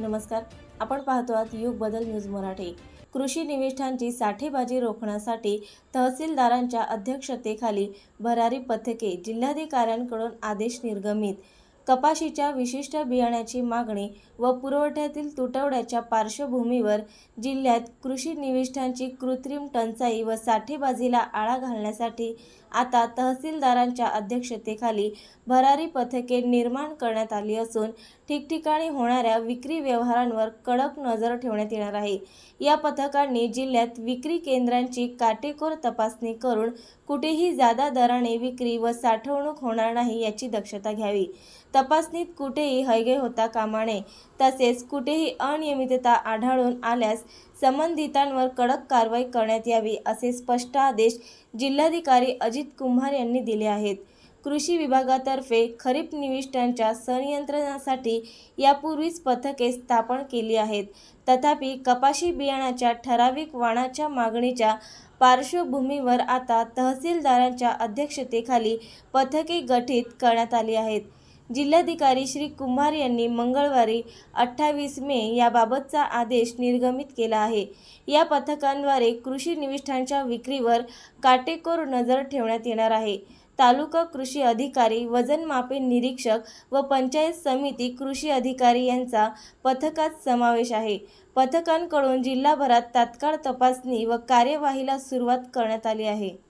नमस्कार. आपण पाहतो आहात युग बदल न्यूज मराठी. कृषी निविष्ठांची साठेबाजी रोखण्यासाठी तहसीलदारांच्या अध्यक्षतेखाली भरारी पथके जिल्हाधिकाऱ्यांकडून आदेश निर्गमित. कपाशीच्या विशिष्ट बियाण्याची मागणी व पुरवठ्यातील तुटवड्याच्या पार्श्वभूमीवर जिल्ह्यात कृषी निविष्ठांची कृत्रिम टंचाई व साठेबाजीला आळा घालण्यासाठी आता तहसीलदारांच्या अध्यक्षतेखाली भरारी पथके निर्माण करण्यात आली असून ठिकठिकाणी होणाऱ्या विक्री व्यवहारांवर कडक नजर ठेवण्यात येणार आहे. या पथकांनी जिल्ह्यात विक्री केंद्रांची काटेकोर तपासणी करून कुठेही जादा दराने विक्री व साठवणूक होणार नाही याची दक्षता घ्यावी. तपासणीत कुठेही हयगय होता कामा नये तसेच कुठेही अनियमितता आढळून आल्यास संबंधितांवर कडक कारवाई करण्यात यावी असे स्पष्ट आदेश जिल्हाधिकारी अजित कुंभार यांनी दिले आहेत. कृषी विभागातर्फे खरीप निविष्ठांच्या संनियंत्रणासाठी यापूर्वीच पथके स्थापन केली आहेत. तथापि कपाशी बियाणाच्या ठराविक वाणाच्या मागणीच्या पार्श्वभूमीवर आता तहसीलदारांच्या अध्यक्षतेखाली पथके गठीत करण्यात आली आहेत. जिल्हाधिकारी श्री कुमार यांनी मंगळवारी अठ्ठावीस मे याबाबतचा आदेश निर्गमित केला आहे. या पथकांद्वारे कृषी निविष्ठांच्या विक्रीवर काटेकोर नजर ठेवण्यात येणार आहे. तालुका कृषी अधिकारी वजनमापे निरीक्षक व पंचायत समिती कृषी अधिकारी यांचा पथकात समावेश आहे. पथकांकडून जिल्हाभरात तात्काळ तपासणी व कार्यवाहीला सुरुवात करण्यात आली आहे.